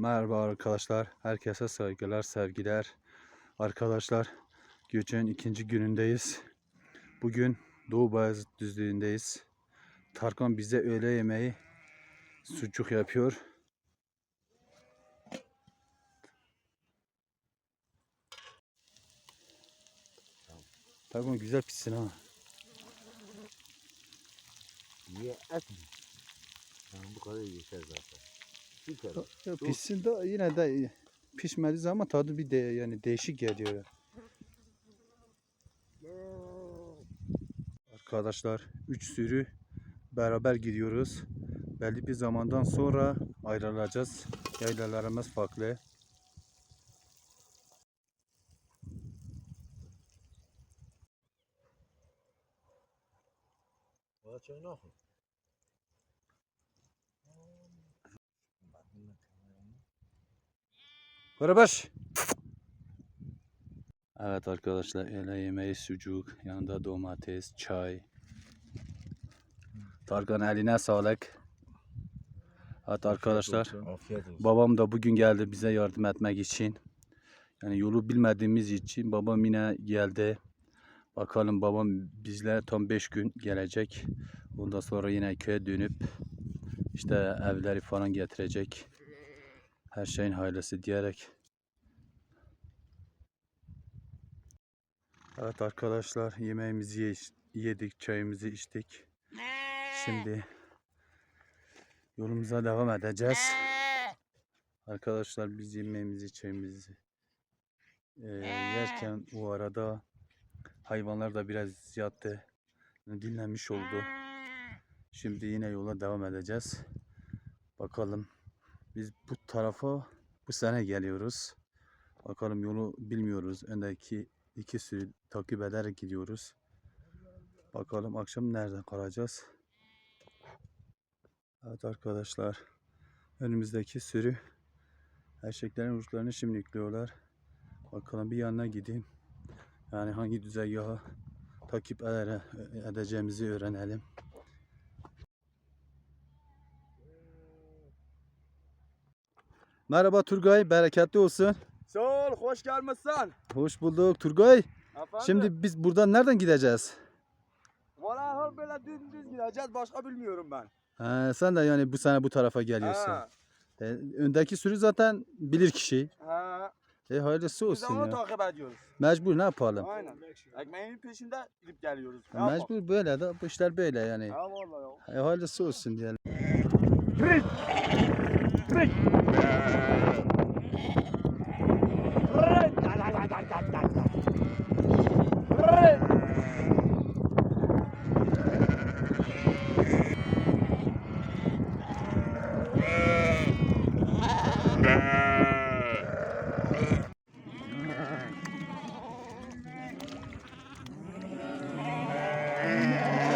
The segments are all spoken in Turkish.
Merhaba arkadaşlar. Herkese saygılar, sevgiler. Arkadaşlar, göçün ikinci günündeyiz. Bugün Doğu Bayezid düzlüğündeyiz. Tarkan bize öğle yemeği sucuk yapıyor. Tarkan güzel pişsin ha. Niye et mi? Yani bu kadar yeter zaten. Süper. Ya pişsin de yine de pişmediği zaman tadı bir de yani değişik geliyor. Arkadaşlar 3 sürü beraber gidiyoruz. Belli bir zamandan sonra ayrılacağız. Yaylalarımız farklı. Bana çay Karabaş. Evet arkadaşlar öğle yemeği sucuk, yanında domates, çay. Tarkan eline sağlık. Evet arkadaşlar babam da bugün geldi bize yardım etmek için. Yani yolu bilmediğimiz için babam yine geldi. Bakalım babam bizle tam 5 gün gelecek. Ondan sonra yine köye dönüp işte evleri falan getirecek. Her şeyin hayırlısı diyerek. Evet arkadaşlar yemeğimizi ye- yedik, çayımızı içtik. Şimdi yolumuza devam edeceğiz. Arkadaşlar biz yemeğimizi, çayımızı eee, yerken o arada hayvanlar da biraz yattı. Dinlenmiş oldu. Şimdi yine yola devam edeceğiz. Bakalım biz bu tarafa bu sene geliyoruz. Bakalım yolu bilmiyoruz. Öndeki iki sürü takip ederek gidiyoruz. Bakalım akşam nerede kalacağız. Evet arkadaşlar. Önümüzdeki sürü eşeklerin uçlarını şimdi yüklüyorlar. Bakalım bir yanına gideyim. Yani hangi düzeygaha takip ede- edeceğimizi öğrenelim. Merhaba Turgay, bereketli olsun. Sağ ol, hoş gelmişsin. Hoş bulduk Turgay. Efendim? Şimdi biz buradan nereden gideceğiz? Valla böyle dümdüz gideceğiz, başka bilmiyorum ben. Ha, sen de yani bu sene bu tarafa geliyorsun. Ha, E, öndeki sürü zaten bilir kişi. ha. E hayırlısı Biz olsun onu ya. takip ediyoruz. Mecbur ne yapalım? Aynen. Ekmeğin peşinde gidip geliyoruz. Ne yapalım? Mecbur böyle de bu işler böyle yani. Ha vallahi ya. E, hayırlısı olsun diyelim. Sprich! Yeah.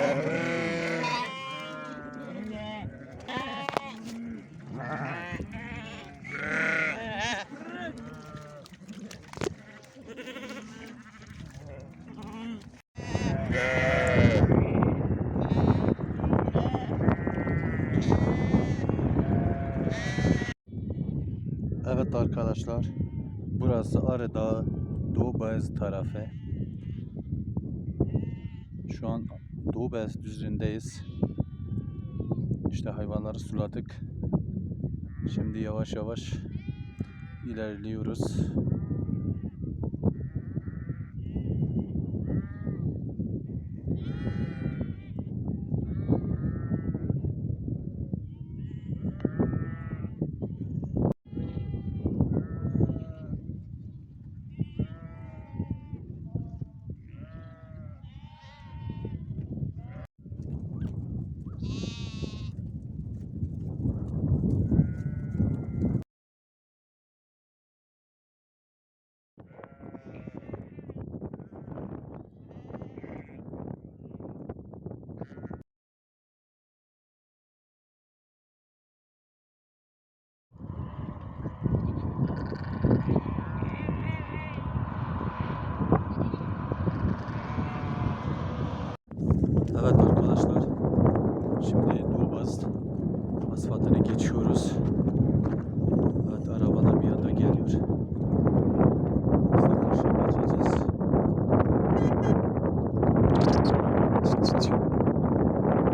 Arkadaşlar. Burası Arı Dağı, Doğu Bayezid tarafı. Şu an Doğu Bayezid düzlüğündeyiz. İşte hayvanları suladık. Şimdi yavaş yavaş ilerliyoruz.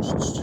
costs.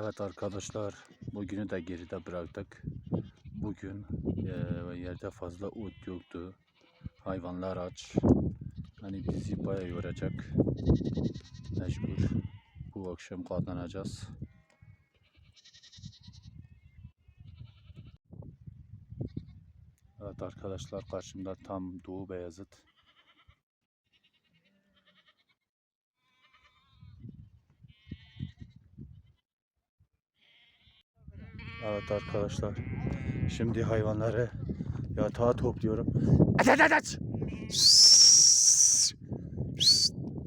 Evet arkadaşlar, bugünü de geride bıraktık. Bugün eee, yerde fazla ot yoktu. Hayvanlar aç. Hani bizi bayağı yoracak. Mecbur. Bu akşam katlanacağız. Evet arkadaşlar karşımda tam Doğu Beyazıt. Evet arkadaşlar. Şimdi hayvanları yatağa topluyorum. Aç aç aç aç.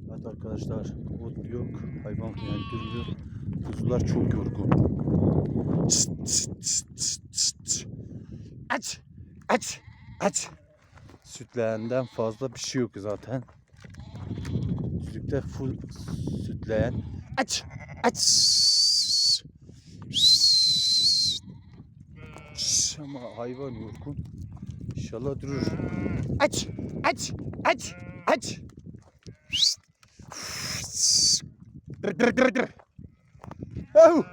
Evet arkadaşlar ot yok. Hayvan yani durmuyor. Kuzular çok yorgun. Aç. Aç. Aç. Sütleğenden fazla bir şey yok zaten. Düzlükte full sütleyen. Aç. Aç. Ama hayvan yorgun. İnşallah durur. Aç, aç, aç, aç. Dur, dur, dur, dur. Au.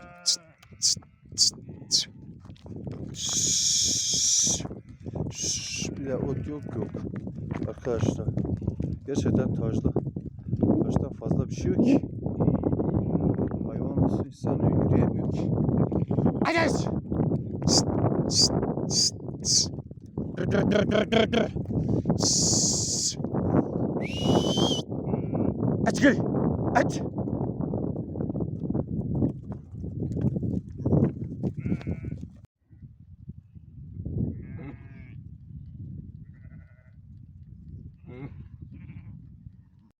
Bir de ot yok yok. Arkadaşlar. Gerçekten taşla. Taştan fazla bir şey yok ki. Dur dur dur dur dur dur. Şşş. Aç gel. Aç.